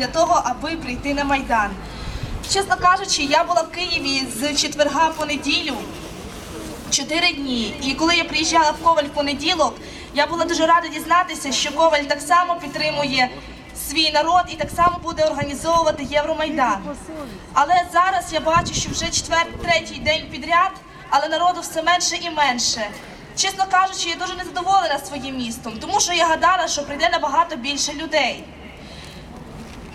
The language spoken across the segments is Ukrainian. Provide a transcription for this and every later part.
для того, аби прийти на Майдан. Чесно кажучи, я була в Києві з четверга по неділю. Чотири дні. І коли я приїжджала в Коваль в понеділок, я була дуже рада дізнатися, що Коваль так само підтримує свій народ і так само буде організовувати Євромайдан. Але зараз я бачу, що вже четвертий, третій день підряд, але народу все менше і менше. Чесно кажучи, я дуже незадоволена своїм містом, тому що я гадала, що прийде набагато більше людей.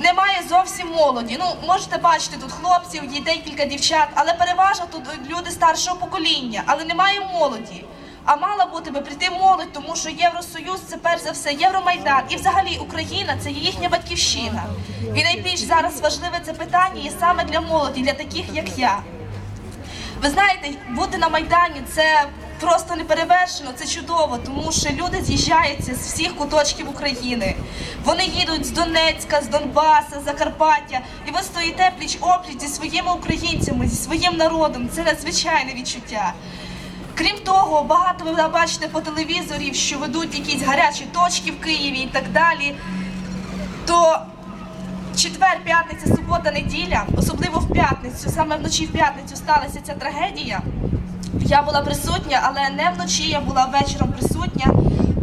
Немає зовсім молоді. Ну, можете бачити тут хлопців, є декілька дівчат, але переважно тут люди старшого покоління, але немає молоді. А мала бути би прийти молодь, тому що Євросоюз це перш за все Євромайдан і взагалі Україна це є їхня батьківщина. І найбільш зараз важливе це питання є саме для молоді, для таких як я. Ви знаєте, бути на Майдані це просто неперевершено, це чудово, тому що люди з'їжджаються з всіх куточків України. Вони їдуть з Донецька, з Донбаса, з Закарпаття, і ви стоїте пліч опліч зі своїми українцями, зі своїм народом. Це надзвичайне відчуття. Крім того, багато ви бачите по телевізорі, що ведуть якісь гарячі точки в Києві і так далі. То четвер, п'ятниця, субота, неділя, особливо в п'ятницю, саме вночі в п'ятницю сталася ця трагедія. Я була присутня, але не вночі, я була вечором присутня.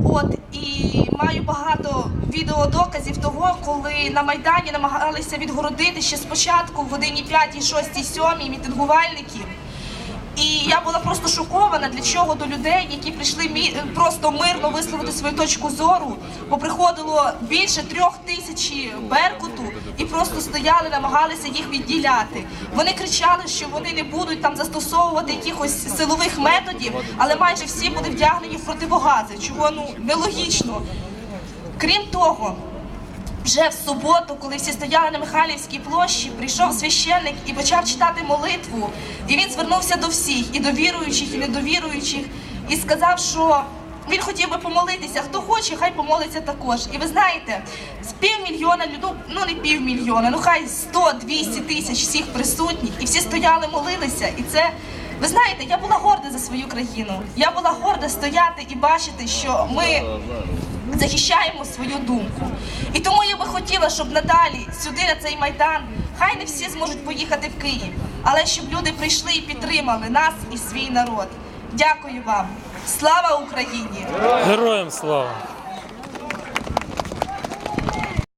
От і маю багато відеодоказів того, коли на Майдані намагалися відгородити ще спочатку в годині 5, 6, 7 мітингувальників. І я була просто шокована, для чого до людей, які прийшли мі- просто мирно висловити свою точку зору, бо приходило більше трьох тисяч беркуту і просто стояли, намагалися їх відділяти. Вони кричали, що вони не будуть там застосовувати якихось силових методів, але майже всі були вдягнені в противогази, чого ну нелогічно. Крім того, вже в суботу, коли всі стояли на Михайлівській площі, прийшов священник і почав читати молитву. І він звернувся до всіх, і до віруючих, і недовіруючих, і сказав, що він хотів би помолитися. Хто хоче, хай помолиться також. І ви знаєте, з півмільйона людей, ну не півмільйона, ну хай 100-200 тисяч всіх присутніх, і всі стояли, молилися. І це, ви знаєте, я була горда за свою країну. Я була горда стояти і бачити, що ми захищаємо свою думку. І тому хотіла, щоб надалі сюди, на цей майдан, хай не всі зможуть поїхати в Київ, але щоб люди прийшли і підтримали нас і свій народ. Дякую вам. Слава Україні! Героям слава!